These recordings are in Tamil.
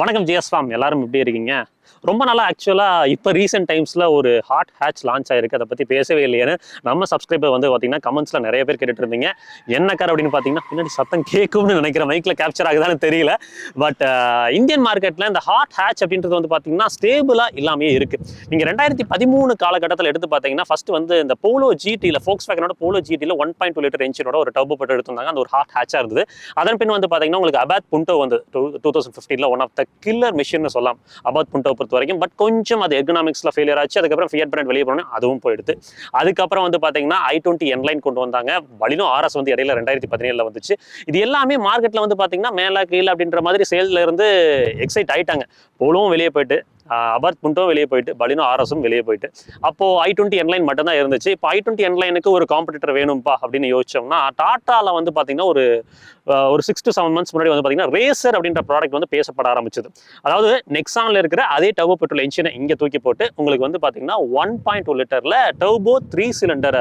வணக்கம் ஜிஎஸ்வாம் எல்லாரும் எப்படி இருக்கீங்க? ரொம்ப நாளாக ஆக்சுவலாக இப்போ ரீசெண்ட் டைம்ஸில் ஒரு ஹாட் ஹேட்ச் லான்ச் ஆயிருக்கு. அதை பற்றி பேசவே இல்லையேன்னு நம்ம சப்ஸ்கிரைபர் வந்து பார்த்தீங்கன்னா கமெண்ட்ஸில் நிறைய பேர் கேட்டுட்டு இருந்தீங்க என்ன கார் அப்படின்னு பார்த்தீங்கன்னா பின்னாடி சத்தம் கேட்கும்னு நினைக்கிற மைக்கில் கேப்சர் ஆகுதான்னு தெரியல. பட் இந்தியன் மார்க்கெட்டில் இந்த ஹாட் ஹேட்ச் அப்படின்றது வந்து பார்த்தீங்கன்னா ஸ்டேபிளாக இல்லாமே இருக்குது நீங்கள் ரெண்டாயிரத்தி பதிமூணு காலகட்டத்தில் எடுத்து பார்த்தீங்கன்னா ஃபர்ஸ்ட் வந்து இந்த போலோ ஜிடியில் ஃபோக்ஸ் வேகனோட போலோ ஜிடியில் ஒன் பாயிண்ட் டூ லிட்டர் என்ஜினோட ஒரு டர்போ போட்டு எடுத்திருந்தாங்க. அந்த ஒரு ஹாட் ஹேட்சாக இருந்தது. அதன் பின் வந்து பார்த்தீங்கன்னா உங்களுக்கு அபாத் புண்டோ வந்து two two thousand ஃபிஃப்டீனில் one of the killer machine சொல்லலாம். அபாத் புண்டோ பொறுத்த வரைக்கும் பட் கொஞ்சம் அது எக்கனாமிக்ஸில் ஃபெயிலியர் ஆச்சு. அதுக்கப்புறம் ஃபியட் பிராண்ட் வெளியே போனோம் அதுவும் போயிடுது. அதுக்கப்புறம் வந்து பார்த்தீங்கன்னா ஐ டுவெண்ட்டி என்லைன் கொண்டு வந்தாங்க. வலிலும் ஆர்எஸ் வந்து இடையில ரெண்டாயிரத்தி பதினேழில் வந்துச்சு. இது எல்லாமே மார்க்கெட்டில் வந்து பார்த்தீங்கன்னா மேலே கீழே அப்படின்ற மாதிரி சேல்ல இருந்து எக்ஸைட் ஆயிட்டாங்க. போலவும் வெளியே போயிட்டு. அபர்த் புண்டும் வெளியே போயிட்டு பலினோ ஆர்எஸும் வெளியே போயிட்டு. அப்போது ஐ டுவெண்ட்டி என்லைன் மட்டும் தான் இருந்துச்சு. இப்போ ஐ டுவெண்ட்டி என்லைனுக்கு ஒரு காம்படிட்டர் வேணும்ப்பா அப்படின்னு யோசிச்சோம்னா டாட்டாவில் வந்து பார்த்தீங்கன்னா ஒரு ஒரு சிக்ஸ் டு செவன் மந்த்ஸ் முன்னாடி வந்து பார்த்தீங்கன்னா ரேசர் அப்படின்ற ப்ராடக்ட் வந்து பேசப்பட ஆரம்பிச்சது. அதாவது நெக்ஸானில் இருக்கிற அதே டர்போ பெட்ரோல் இன்ஜினை இங்கே தூக்கி போட்டு உங்களுக்கு வந்து பார்த்தீங்கன்னா ஒன் பாயிண்ட் டூ லிட்டரில் டர்போ த்ரீ சிலிண்டர்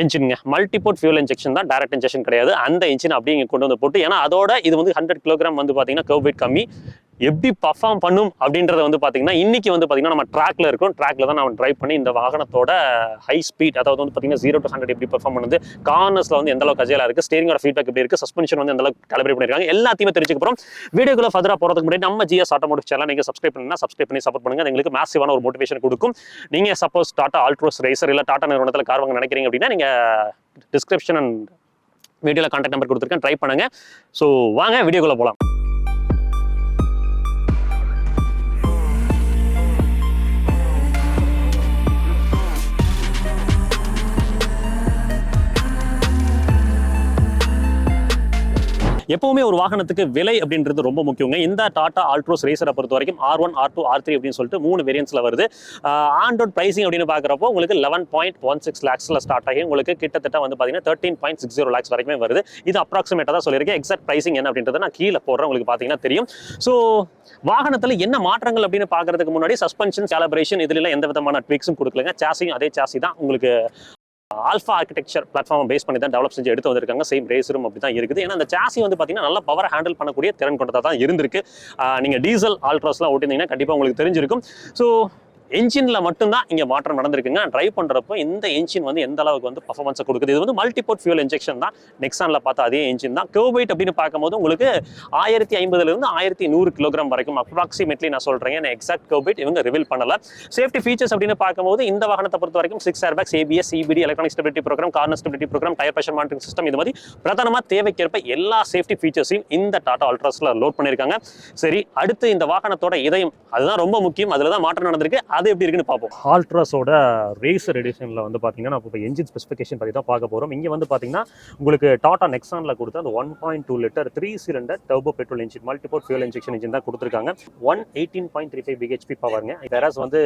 என்ஜின்ங்க மல்டிபோர்ட் ஃபியூல் இன்ஜெக்ஷன் தான் டைரக்ட் இன்ஜெக்ஷன் கிடையாது. அந்த இன்ஜின் அப்படியே இங்கே கொண்டு வந்து போட்டு ஏன்னா அதோட இது வந்து ஹண்ட்ரட் கிலோகிராம் வந்து பார்த்தீங்கன்னா கர்வ் வெயிட் கம்மி. எப்படி பர்ஃபார்ம் பண்ணும் அப்படின்றத வந்து பார்த்தீங்கன்னா இன்றைக்கி வந்து பார்த்தீங்கன்னா நம்ம ட்ராக்ல இருக்கோம் ட்ராக்ல தான் நம்ம ட்ரைவ் பண்ணி இந்த வாகனத்தோட ஹை ஸ்பீட் அதாவது வந்து பார்த்தீங்கன்னா ஜீரோ டு ஹண்ட்ரட் எப்படி பர்ஃபார்ம் பண்ணுது கார்னர்ஸில் வந்து எந்த அளவுக்கு அஜயலா இருக்குது ஸ்டேரிங்கோட ஃபீட்பேக் எப்படி இருக்குது சஸ்பென்ஷன் வந்து எந்த அளவுக்கு கலிபிரேட் பண்ணிருக்காங்க எல்லாத்தையுமே தெரிஞ்சுக்க வீடியோக்குள்ள ஃபர்தராக போகிறதுக்கு முன்னாடி நம்ம ஜிஎஸ் ஆட்டோமோட்டிவ் சேனல் நீங்கள் சப்ஸ்கிரைப் பண்ணா சப்ஸ்கிரைப் பண்ணி சப்போர்ட் பண்ணுங்க. எங்களுக்கு மேசிவான ஒரு மோட்டிவேஷன் கொடுக்கும். நீங்கள் சப்போஸ் டாட்டா ஆல்ட்ரோஸ் ரேசர் இல்லை டாட்டா நிறுவனத்தில் கார் வாங்க நினைக்கிறீங்க அப்படின்னா நீங்கள் டிஸ்கிரிப்ஷன் அண்ட் வீடியோவில் கான்டாக்ட் நம்பர் கொடுத்துருக்கேன். ட்ரை பண்ணுங்க. ஸோ வாங்க வீடியோக்குள்ளே போகலாம் எப்பவுமே ஒரு வாகனத்துக்கு விலை அப்படின்றது ரொம்ப முக்கியங்க. இந்த டாடா ஆல்ட்ரோஸ் ரேசரை பொறுத்த வரைக்கும் R one R two R three அப்படின்னு சொல்லிட்டு மூணு வேரியன்ஸ்ல வருது. ஆன் ரோட் பிரைசிங் அப்படின்னு பார்க்குறப்போ உங்களுக்கு லெவன் பாயிண்ட் ஒன் சிக்ஸ் லேக்ஸ்ல ஸ்டார்ட் ஆகி உங்களுக்கு கிட்டத்தட்ட வந்து பார்த்தீங்கன்னா thirteen point six zero lakhs வரைக்குமே வருது. இது அப்ராக்சிமேட்டாக தான் சொல்லியிருக்கேன். எக்ஸாக்ட் பிரைசிங் என்ன அப்படின்றத நான் கீழே போடுறேன். உங்களுக்கு பார்த்தீங்கன்னா தெரியும். ஸோ வாகனத்தில் என்ன மாற்றங்கள் அப்படின்னு பார்க்கறதுக்கு முன்னாடி சஸ்பென்ஷன் கேலபரேஷன் இதுல எந்த விதமான ட்விக்ஸும் கொடுக்கலங்க. சாசியும் அதே சாசி தான். உங்களுக்கு ஆல்ஃபா ஆர்கிடெக்சர் பிளாட்ஃபார்ம் பேஸ் பண்ணி தான் டெவலப் செஞ்சு எடுத்து வந்திருக்காங்க. சேம் ரேசரும் அப்படி தான் இருக்குது. ஏன்னா அந்த சாசி வந்து பார்த்தீங்கன்னா நல்ல பவர் ஹேண்டில் பண்ணக்கூடிய திறன் கொண்டதாக தான் இருந்திருக்கு. நீங்கள் நீங்க டீசல் ஆல்ட்ராஸ்லாம் ஓட்டிருந்தீங்கன்னா கண்டிப்பாக உங்களுக்கு தெரிஞ்சிருக்கும். ஸோ என்ஜினில் மட்டும்தான் இங்கே மாற்றம் நடந்திருக்குங்க. ட்ரைவ் பண்ணுறப்போ இந்த என்ஜின் வந்து எந்த அளவுக்கு வந்து பர்ஃபார்மன்ஸை கொடுக்குது? இது வந்து மல்டிபோர்ட் ஃபியூல் இன்ஜெக்ஷன் தான். நெக்ஸானில் பார்த்தா அதே என்ஜின் தான். கேர்வைட் அப்படின்னு பார்க்கும்போது உங்களுக்கு ஆயிரத்தி ஐம்பதுலேருந்து ஆயிரத்தி நூறு கிலோகிராம் வரைக்கும் அப்ராக்சிமேட்லி நான் சொல்கிறேன் ஏன்னா எக்ஸாக்ட் கேர்வைட் இவங்க ரிவீல் பண்ணலை. சேஃப்டி ஃபீச்சர்ஸ் அப்படின்னு பார்க்கும்போது இந்த வாகனத்தை பொறுத்த வரைக்கும் six airbags ABS CBD electronic stability programme corner stability programme tyre pressure monitoring system இது மாதிரி பிரதானமாக தேவைக்கேற்ப எல்லா சேஃப்டி ஃபீச்சர்ஸையும் இந்த டாடா அல்ட்ராஸில் லோட் பண்ணியிருக்காங்க. சரி அடுத்து இந்த வாகனத்தோட இதயம் அதுதான் ரொம்ப முக்கியம். அதில் தான் மாற்றம் நடந்திருக்கு. அது எப்படி இருக்குன்னு பார்ப்போம். ஆல்ட்ராஸோட ரேசர் எடிஷனில் வந்து பார்த்தீங்கன்னா இப்போ என்ஜின் ஸ்பெசிஃபிகேஷன் பற்றி தான் பார்க்க போகிறோம் இங்கே வந்து பார்த்தீங்கன்னா உங்களுக்கு டாடா நெக்ஸானில் கொடுத்த அந்த one point two litre three cylinder turbo petrol engine multiport fuel injection engine தான் கொடுத்துருக்காங்க. One eighteen point three five BHP பவருங்க வேறாஸ் வந்து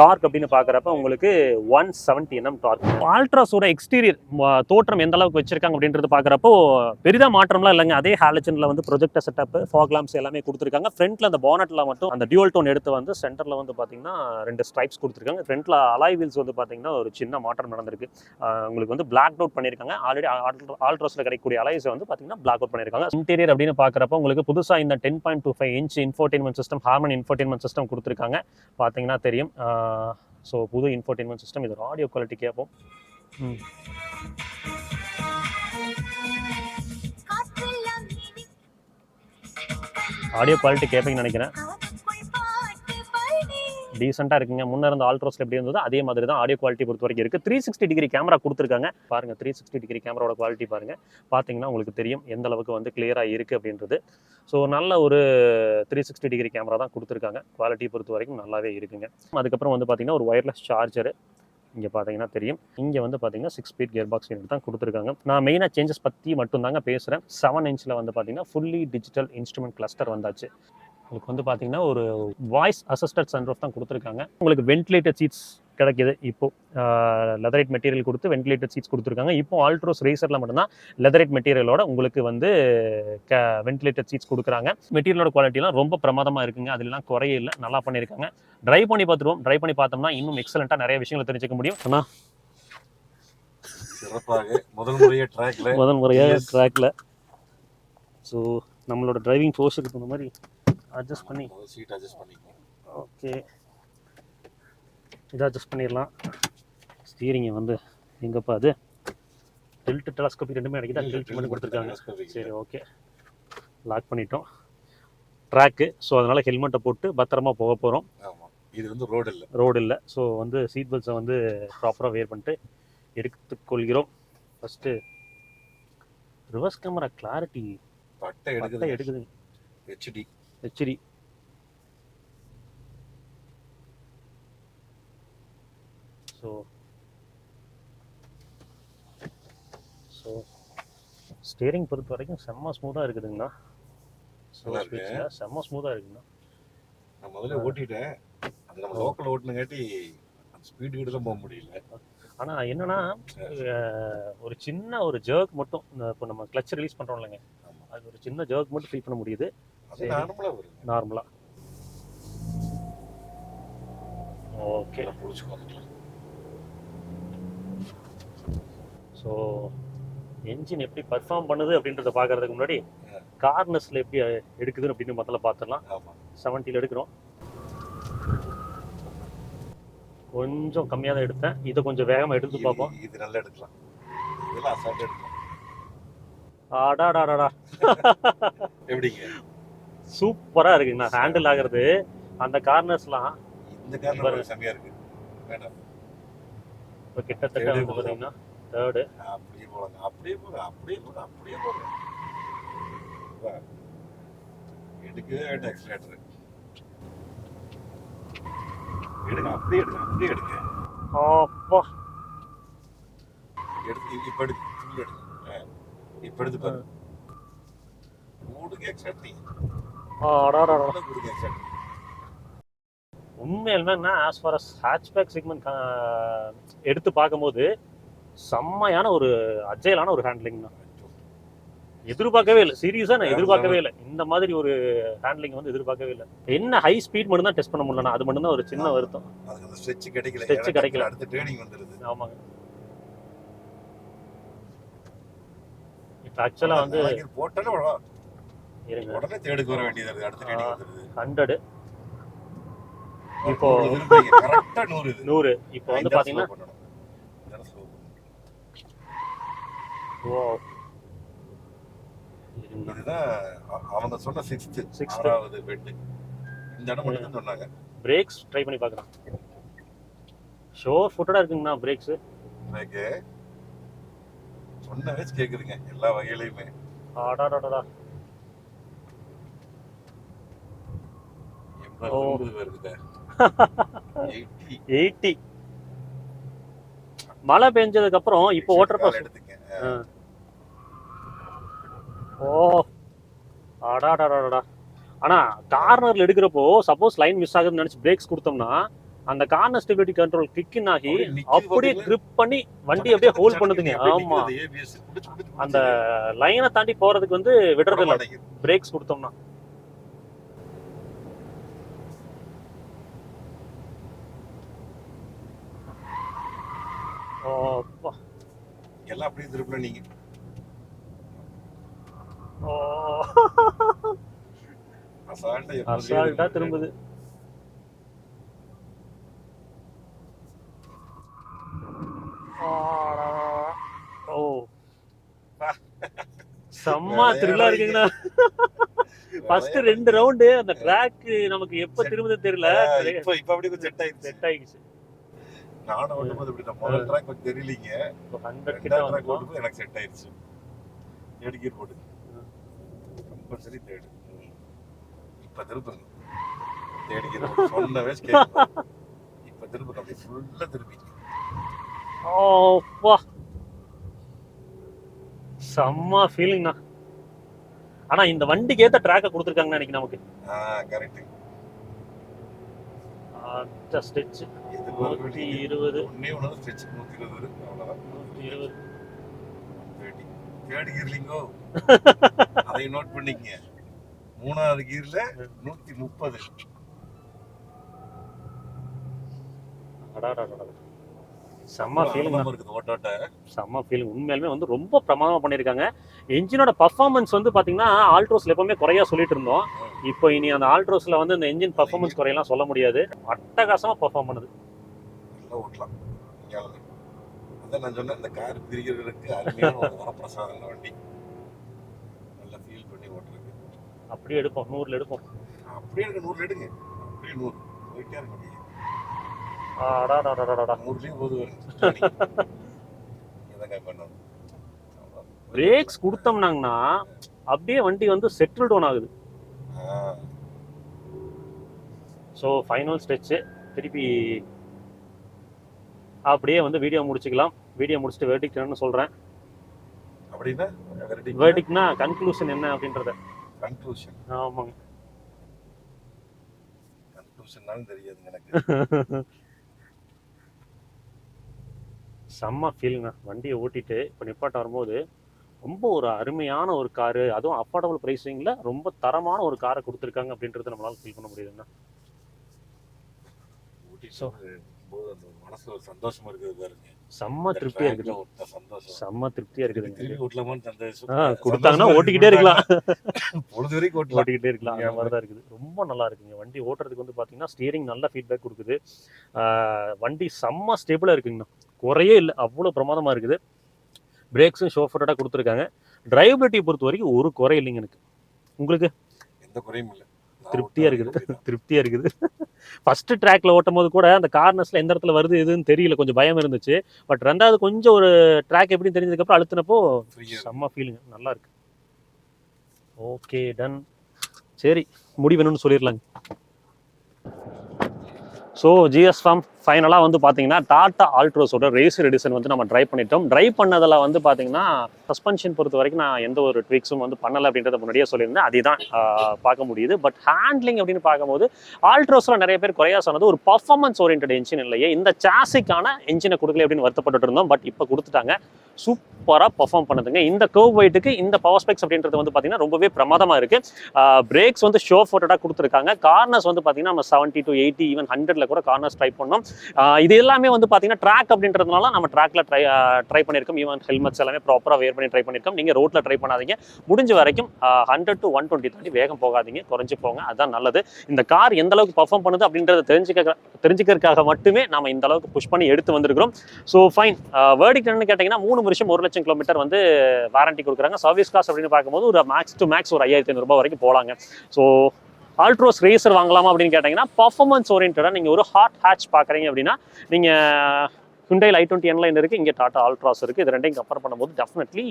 டார்க் அப்படின்னு பார்க்குறப்ப உங்களுக்கு ஒன் செவன்ட்டி என்எம் டார்க் ஆல்ட்ராஸோட எக்ஸ்டீரியர் தோற்றம் எந்த அளவுக்கு வச்சிருக்காங்க அப்படின்றது பார்க்குறப்போ பெரிதா மாற்றம்லாம் இல்லைங்க. அதே ஹாலஜனில் வந்து ப்ரொஜெக்டர் செட்டப் ஃபாக் லாம்ப்ஸ் எல்லாமே கொடுத்துருக்காங்க. ஃப்ரண்ட்டில் அந்த பானட்டில் மட்டும் அந்த டியூல் டோன் எடுத்து வந்து சென்டரில் வந்து பார்த்தீங்கன்னா ரெண்டு ஸ்ட்ரைப்ஸ் கொடுத்துருக்காங்க. ஃப்ரண்ட்ல அலாய் வீல்ஸ் வந்து பார்த்தீங்கன்னா ஒரு சின்ன மாற்றம் நடந்திருக்கு. உங்களுக்கு வந்து பிளாக் அவுட் பண்ணியிருக்காங்க. ஆல்ரெடி ஆல்ட்ரோஸில் கிடைக்கக்கூடிய அலைஸை வந்து பார்த்தீங்கன்னா பிளாக் அவுட் பண்ணியிருக்காங்க. இன்டீரியர் அப்படின்னு பார்க்குறப்ப உங்களுக்கு புதுசாக இந்த ten point two five inch infotainment system Harman infotainment system கொடுத்துருக்காங்க. பார்த்தீங்கன்னா தெரியும். ஸோ புது இன்ஃபோர்டெயின்மெண்ட் சிஸ்டம் இது ஆடியோ குவாலிட்டி கேட்போம் ம். ஆடியோ குவாலிட்டி கேட்பீங்கன்னு நினைக்கிறேன். டீசெண்டாக இருக்குங்க. முன்னே இருந்த ஆல்ட்ரோஸில் எப்படி இருந்ததோ அதே மாதிரி தான் ஆடியோ குவாலிட்டி பொறுத்த வரைக்கும் இருக்குது த்ரீ சிக்ஸ்டி டிகிரி கேமரா கொடுத்துருக்காங்க. பாருங்கள் த்ரீ சிக்ஸ்டி டிகிரி கேமராவோட குவாலிட்டி பாருங்கள் பார்த்தீங்கன்னா உங்களுக்கு தெரியும் எந்த அளவுக்கு வந்து கிளியராக இருக்குது அப்படின்றது. ஸோ நல்ல ஒரு த்ரீ சிக்ஸ்டி டிகிரி கேமரா தான் கொடுத்துருக்காங்க. குவாலிட்டி பொறுத்த வரைக்கும் நல்லாவே இருக்குங்க. அதுக்கப்புறம் வந்து பார்த்தீங்கன்னா ஒரு ஒயர்லெஸ் சார்ஜரு இங்கே பார்த்தீங்கன்னா தெரியும். இங்கே வந்து பார்த்தீங்கன்னா six speed gear box unit தான் கொடுத்துருக்காங்க. நான் மெயினாக சேஞ்சஸ் பற்றி மட்டும் தாங்க பேசுகிறேன் செவன் இன்ச்சில் வந்து பார்த்தீங்கன்னா ஃபுல்லி டிஜிட்டல் இன்ஸ்ட்ருமெண்ட் கிளஸ்டர் வந்தாச்சு. உங்களுக்கு வந்து பார்த்தீங்கன்னா ஒரு வாய்ஸ் அசிஸ்டட் சன்ரூஃப் தான் கொடுத்துருக்காங்க. உங்களுக்கு வென்டிலேட்டட் சீட்ஸ் கிடைக்கிது இப்போ. லெதரைட் மெட்டீரியல் கொடுத்து வென்டிலேட்டட் சீட்ஸ் கொடுத்துருக்காங்க. இப்போ ஆல்ட்ரோஸ் ரேசரில் மட்டும்தான் லெதரைட் மெட்டீரியலோட உங்களுக்கு வந்து வென்டிலேட்டட் சீட்ஸ் கொடுக்குறாங்க. மெட்டீரியலோட குவாலிட்டிலாம் ரொம்ப பிரமாதமாக இருக்குங்க. அதுலாம் குறைய இல்லை. நல்லா பண்ணியிருக்காங்க. ட்ரைவ் பண்ணி பார்த்துருவோம். ட்ரைவ் பண்ணி பார்த்தோம்னா இன்னும் எக்ஸலண்ட்டாக நிறைய விஷயங்களை தெரிஞ்சுக்க முடியும். ஆனால் சிறப்பாக. முதல் முறையே ட்ராக்ல முதல் முறையாக. ட்ராக்ல ஸோ நம்மளோட டிரைவிங் ஃபோர்ஸுக்கு தகுந்த மாதிரி அட்ஜஸ்ட் பண்ணி. சீட் அட்ஜஸ்ட் பண்ணிக்கோ ஓகே இதை அட்ஜஸ்ட் பண்ணிடலாம். ஸ்டீரிங்கை வந்து எங்கப்பா அது? டில்ட் டெலஸ்கோபி ரெண்டுமே எனக்கு தான் டில்ட் பண்ணி கொடுத்துருக்காங்க. சரி ஓகே லாக் பண்ணிட்டோம். ட்ராக்கு ஸோ அதனால் ஹெல்மெட்டை போட்டு பத்திரமா போக போகிறோம் இது வந்து ரோடு இல்ல. ரோடு இல்லை. ஸோ வந்து சீட் பெல்ட்ஸை வந்து ப்ராப்பராக வேர் பண்ணிட்டு எடுத்துக்கொள்கிறோம் ஃபஸ்ட்டு ரிவர்ஸ் கேமரா கிளாரிட்டி பட்டை பட்டை எடுக்குது எடுக்குது HD HD so so steering பொறுத்த வரைக்கும் செம்ம ஸ்மூத்தாக இருக்குதுங்கண்ணா. செம்ம ஸ்மூத்தாக இருக்குங்கண்ணா. நான் முதல்ல ஓட்டிட்டேன். அது நம்ம லோக்கல் ஓட்டுனங்காட்டி ஸ்பீடு கிட்டலாம் போக முடியல. ஆனால் என்னன்னா ஒரு சின்ன ஒரு ஜர்க் மட்டும் இப்போ நம்ம கிளச் ரிலீஸ் பண்ணுறோம் இல்லைங்க. அது ஒரு சின்ன ஜர்க் மட்டும் ஃபீல் பண்ண முடியுது. நார்மலா ஓகே ஸோ என்ஜின் எப்படி பர்ஃபார்ம் பண்ணுது அப்படின்றத பார்க்கறதுக்கு முன்னாடி. கார்னஸில் எப்படி எடுக்குதுன்னு அப்படின்னு முதல்ல பார்த்துடலாம். செவன்ட்டியில் எடுக்கிறோம். கொஞ்சம் கம்மியாக தான் எடுத்தேன். இதை கொஞ்சம் வேகமாக எடுத்து பார்ப்போம். இது நல்லா எடுக்கலாம். இதெல்லாம் ஆடாடாடாடா எப்படிங்க? சூப்பராக இருக்குங்கண்ணா ஹேண்டில் ஆகிறது அந்த கார்னர்ஸ்லாம் இந்த காரணம் பாருங்க. ஒரு செமையா இருக்கு. வேண்டாம். இப்போ கிட்டத்தட்ட வந்து. பார்த்தீங்கன்னா தேர்டு அப்படியே போலாங்க அப்படியே போங்க அப்படியே போங்க அப்படியே வா. எடுக்கவே வேண்டாம் எக்ஸலேட்டர் எடுங்க அப்படியே எடுங்க அப்படியே எடுங்க அப்பா. எடுத்து இப்ப எடுத்து full எடுங்க. இப்ப எடுத்து பாருங்க கூடுங்க எக்ஸலேட்டர் உண்மையிலுமே as far as hatchback segment எடுத்து பார்க்கும்போது செம்மையான ஒரு அஜயலான ஒரு ஹேண்ட்லிங் தான். எதிர்பார்க்கவே இல்லை. சீரியஸாக நான் எதிர்பார்க்கவே இல்லை. இந்த மாதிரி ஒரு ஹேண்ட்லிங் வந்து எதிர்பார்க்கவே இல்லை. என்ன ஹை ஸ்பீட் மட்டும் தான் டெஸ்ட் பண்ண முடியலண்ணா அது மட்டும் தான் ஒரு சின்ன வருத்தம். அந்த ஸ்ட்ரெச் கிடைக்கல. கிடைக்கல. அடுத்த ட்ரைனிங் வந்துருது. ஆமாங்க. இப்போ ஆக்சுவலாக வந்து நாளைக்கு போட்டாலே உடனே- தேடுக்கு வர வேண்டியது இருக்கு அடுத்த வந்துருது. ஹண்ட்ரடு இப்போ- கரெக்டா நூறு இது. நூறு. இப்போ வந்து பண்ணணும். ஓ. இதுதான் அவங்க சொன்ன சிக்ஸ்த் Sixth. ஆறாவது பெட் இந்த இடம் மட்டும் சொன்னாங்க. பிரேக்ஸ் ட்ரை பண்ணி பார்க்குறேன் ஷோர் ஃபுட்டடாக இருக்குங்கண்ணா பிரேக்ஸு எனக்கு சொன்ன வயசு கேக்குதுங்க. எல்லா வகையிலையுமே. ஆடாடாடா ஓ. எயிட்டி. மழை பெஞ்சதுக்கு அப்புறம் இப்போ ஓட்டுறப்ப ஓ. அடாடாடாடா ஆனா கார்னர்ல எடுக்கிறப்போ சப்போஸ் லைன் மிஸ் ஆகுதுன்னு நினைச்சு பிரேக்ஸ் கொடுத்தோம்னா அந்த கார்னர் ஸ்டெபிலிட்டி கண்ட்ரோல் கிக்கின் ஆகி அப்படியே grip பண்ணி வண்டி அப்படியே ஹோல்ட் பண்ணுதுங்க. ஆமா. அந்த லைனை தாண்டி போறதுக்கு வந்து விடுறது இல்ல பிரேக்ஸ் கொடுத்தோம்னா. அப்பா. எல்லாம் அப்படியே திருப்பல நீங்க. அசால்ட்டா. திரும்புது. ஓ. செம்ம த்ரில்லா இருக்குங்கண்ணா. ஃபர்ஸ்ட் ரெண்டு ரவுண்டு அந்த ட்ராக் நமக்கு எப்ப திரும்புது தெரியல. இப்ப இப்ப அப்படியே செட் ஆயிடுச்சு. செட் ஆயிடுச்சு. நானும் ஓட்டும்போது இப்படி தான் முதல் ட்ராக் கொஞ்சம் தெரியலீங்க. ரெண்டாவது ட்ராக் வந்துட்டோம் ஓட்டும்போது எனக்கு செட் ஆயிடுச்சு. தேர்ட் கியர் போட்டு கம்பல்சரி தேர்டு இப்ப திருப்புங்க தேர்ட் போட்டு சொன்ன வயசு கேட்கும் இப்ப திருப்புங்க அப்படியே ஃபுல்லா திருப்பி ஓப்பா செம்ம ஃபீலிங்ண்ணா ஆனா இந்த வண்டிக்கு ஏத்த ட்ராக்கை கொடுத்துருக்காங்க இன்னைக்கு நமக்கு. கரெக்ட் ஸ்டெச் எதிர்பார்க்க நூத்தி வேண்டியது இருபது. ஒன்று ஸ்ட்ரெச் நூத்தி இருபது வரும் அவ்வளவுதான். நூத்தி இருபது. தேர்ட்டி. தேர்ட் கியர்லிங்கோ அதை நோட் பண்ணிக்கங்க. மூணாவது கியர்ல நூத்தி முப்பது. செம்ம ஃபீலிங் இருக்குது ஓட்டாட்ட செம்ம ஃபீலிங் உண்மையாலுமே வந்து ரொம்ப பிரமாதமாக பண்ணியிருக்காங்க. என்ஜினோட பர்ஃபார்மன்ஸ் வந்து பார்த்தீங்கன்னா ஆல்ட்ரோஸில் எப்பவுமே குறையா சொல்லிட்டு இருந்தோம். இப்போ இனி அந்த ஆல்ட்ரோஸில் வந்து இந்த என்ஜின் பர்ஃபார்மன்ஸ் குறையெல்லாம் சொல்ல முடியாது. அட்டகாசமாக பர்ஃபார்ம் பண்ணுது. ஓட்டலாம். இந்தியாவில் அதான் நான் சொன்னேன் இந்த கார் அருமையான ஒரு வரப்பிரசாதம் வண்டி. நல்லா ஃபீல் பண்ணி ஓட்டுறது அப்படியே எடுப்போம் நூறில் எடுப்போம். அப்படியே எனக்கு நூறு எடுங்க. அப்படியே நூறு. போயிட்டே இருக்க முடியும். நூறுலேயும் போது இதாங்க பண்ணணும். பிரேக்ஸ் கொடுத்தோம்னாங்கன்னா அப்படியே வண்டி வந்து செட்டில் டவுன் ஆகுது. ஸோ ஃபைனல் ஸ்டெச்சு திருப்பி அப்படியே வந்து வீடியோ முடிச்சுக்கலாம். வீடியோ முடிச்சுட்டு வேர்டிக்ட்னு சொல்கிறேன் அப்படின்னா வேர்டிக்னா கன்க்ளூஷன் என்ன அப்படின்றத. கன்க்ளூஷன் ஆமாங்க. கன்க்ளூஷன்னாலும் தெரியாதுங்க எனக்கு. செம்ம ஃபீலுங்க வண்டியை ஓட்டிட்டு இப்போ நிப்பாட்ட வரும்போது ரொம்ப ஒரு அருமையான ஒரு காரு. அதுவும் அஃபோர்டபுள் ப்ரைஸிங்கில் ரொம்ப தரமான ஒரு காரை கொடுத்துருக்காங்க அப்படின்றத நம்மளால ஃபீல் பண்ண மனசுல ஒரு சந்தோஷமா இருக்குது பாருங்க. செம்ம திருப்தியாக இருக்குது சந்தோஷம். செம்ம திருப்தியாக இருக்குதுங்க. திருப்பி ஓட்டலாமான்னு சந்தோஷம் ஆ கொடுத்தாங்கன்னா ஓட்டிக்கிட்டே இருக்கலாம். பொழுது வரைக்கும் ஓட்டிக்கிட்டே இருக்கலாம். அந்த மாதிரி தான் இருக்குது. ரொம்ப நல்லா இருக்குங்க. வண்டி ஓட்டுறதுக்கு வந்து பார்த்தீங்கன்னா ஸ்டியரிங் நல்ல ஃபீட்பேக் கொடுக்குது. வண்டி செம்ம ஸ்டேபிளாக இருக்குங்கண்ணா. குறையே இல்லை. அவ்வளோ பிரமாதமாக இருக்குது. பிரேக்ஸும் ஷோஃபர்டாக கொடுத்துருக்காங்க. டிரைவபிலிட்டி பொறுத்த வரைக்கும் ஒரு குறை இல்லைங்க எனக்கு. உங்களுக்கு? எந்த குறையும் இல்லை. நான் திருப்தியா ஓட்டுன இருக்குது. திருப்தியாக இருக்குது. ஃபஸ்ட்டு ட்ராக்ல ஓட்டும் போது கூட அந்த கார்னர்ஸில் எந்த இடத்துல வருது எதுன்னு தெரியல. கொஞ்சம் பயம் இருந்துச்சு. பட் ரெண்டாவது கொஞ்சம் ஒரு ட்ராக் எப்படி தெரிஞ்சதுக்கப்புறம் அழுத்தினப்போ. செம்ம ஃபீலிங் நல்லா இருக்கு. ஓகே டன் சரி முடிவேணும்னு சொல்லிடலாங்க. ஸோ ஜிஎஸ் ஃபார்ம் ஃபைனலாக வந்து பார்த்தீங்கன்னா டாடா ஆல்ட்ரோஸோட ரேசர் எடிஷன் வந்து நம்ம ட்ரை பண்ணிட்டோம். ட்ரை பண்ணதில் வந்து பார்த்தீங்கன்னா சஸ்பென்ஷன் பொறுத்த வரைக்கும் நான் எந்த ஒரு ட்விக்ஸும் வந்து பண்ணலை அப்படின்றத முன்னாடியே சொல்லியிருந்தேன். அதுதான் பார்க்க முடியுது. பட் ஹேண்ட்லிங் அப்படின்னு பார்க்கும்போது ஆல்ட்ரோஸில் நிறைய பேர் குறையா சொன்னது ஒரு பர்ஃபார்மன்ஸ் ஓரியன்ட் என்ஜின் இல்லையே. இந்த சாசிக்கான என்ஜினை கொடுக்கல அப்படின்னு வருத்தப்பட்டு இருந்தோம் பட் இப்போ கொடுத்துட்டாங்க. சூப்பராக பர்ஃபார்ம் பண்ணுதுங்க. இந்த கர்வ் வெயிட்டுக்கு இந்த பவர் ஸ்பெக்ஸ் அப்படின்றது வந்து பார்த்தீங்கன்னா ரொம்பவே பிரமாதமாக இருக்குது பிரேக்ஸ் வந்து ஷோ ஃபோட்டடாக கொடுத்துருக்காங்க. கார்னர்ஸ் வந்து பார்த்தீங்கன்னா நம்ம செவன்ட்டி டு எயிட்டி ஈவன் ஹண்ட்ரட்ல கூட கார்னர்ஸ் ட்ரை பண்ணோம். இது எல்லாமே வந்து பார்த்தீங்கன்னா ட்ராக் அப்படின்றதுனால நம்ம ட்ராக்ல ட்ரை ட்ரை பண்ணியிருக்கோம். ஈவன் ஹெல்மெட்ஸ் எல்லாமே ப்ராப்பராக வேர் பண்ணி ட்ரை பண்ணியிருக்கோம். நீங்கள் ரோட்டில் ட்ரை பண்ணாதீங்க. முடிஞ்ச வரைக்கும் ஹண்ட்ரட் டு ஒன் டுவெண்ட்டி தாண்டி வேகம் போகாதீங்க. குறைஞ்சு போங்க. அதுதான் நல்லது. இந்த கார் எந்த அளவுக்கு பர்ஃபார்ம் பண்ணுது அப்படின்றத தெரிஞ்சுக்க தெரிஞ்சுக்கிறதுக்காக மட்டுமே நம்ம இந்த அளவுக்கு புஷ் பண்ணி எடுத்து வந்திருக்கிறோம். ஸோ ஃபைன் வேர்டிக் என்னன்னு கேட்டிங்கன்னா மூணு வருஷம் ஒரு லட்சம் கிலோமீட்டர் வந்து வாரண்டி கொடுக்குறாங்க. சர்வீஸ் காஸ்ட் அப்படின்னு பார்க்கும்போது ஒரு மேக்ஸ் டு மேக்ஸ் ஒரு ஐயாயிரத்தி ஐநூறுபா வரைக்கும் போகலாங்க ஸோ ஆல்ட்ரோஸ் ரேசர் வாங்கலாமா அப்படின்னு கேட்டிங்கன்னா பர்ஃபார்மன்ஸ் ஓரியன்டாக நீங்கள் ஒரு ஹாட் ஹேட்ச் பார்க்குறீங்க அப்படின்னா நீங்கள் ஹுண்டை ஐ டுவெண்ட்டி என்லைன் இருக்குது இங்கே டாட்டா ஆல்ட்ராஸ் இருக்குது இது ரெண்டையும் கம்பேர் பண்ணும்போது டெஃபினெட்லி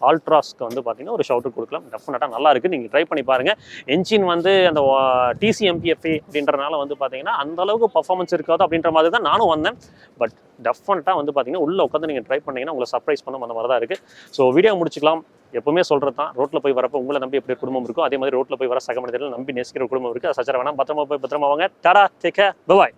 ஆல்ட்ராஸ்க்கு uh, வந்து பார்த்தீங்கன்னா ஒரு ஷவுட்டு கொடுக்கலாம். டெஃபினட்டாக நல்லா இருக்குது நீங்கள் ட்ரை பண்ணி பாருங்கள் என்ஜின் வந்து அந்த uh, டிசிஎம்பிஎஃப்ஏ அப்படின்றனால வந்து பார்த்தீங்கன்னா அந்தளவுக்கு பர்ஃபார்மன்ஸ் இருக்காது அப்படின்ற மாதிரி தான் நானும் வந்தேன். பட் டெஃபினட்டாக வந்து பார்த்தீங்கன்னா உள்ளே உட்காந்து நீங்கள் ட்ரை பண்ணிங்கன்னா உங்களை சர்ப்ரைஸ் பண்ண அந்த மாதிரி தான் இருக்குது ஸோ வீடியோ முடிச்சுக்கலாம். எப்பவுமே சொல்கிறது தான் ரோட்டில் போய் வரப்போ உங்களை நம்பி எப்படி குடும்பம் இருக்கும் அதே மாதிரி ரோட்டில் போய் வர சக மனிதர்கள் நம்பி நேசிக்கிற குடும்பம் இருக்குது அதை சச்சர வேணாம். பத்திரமா போய் பத்திரமா வாங்க. தடா டேக் பபாய்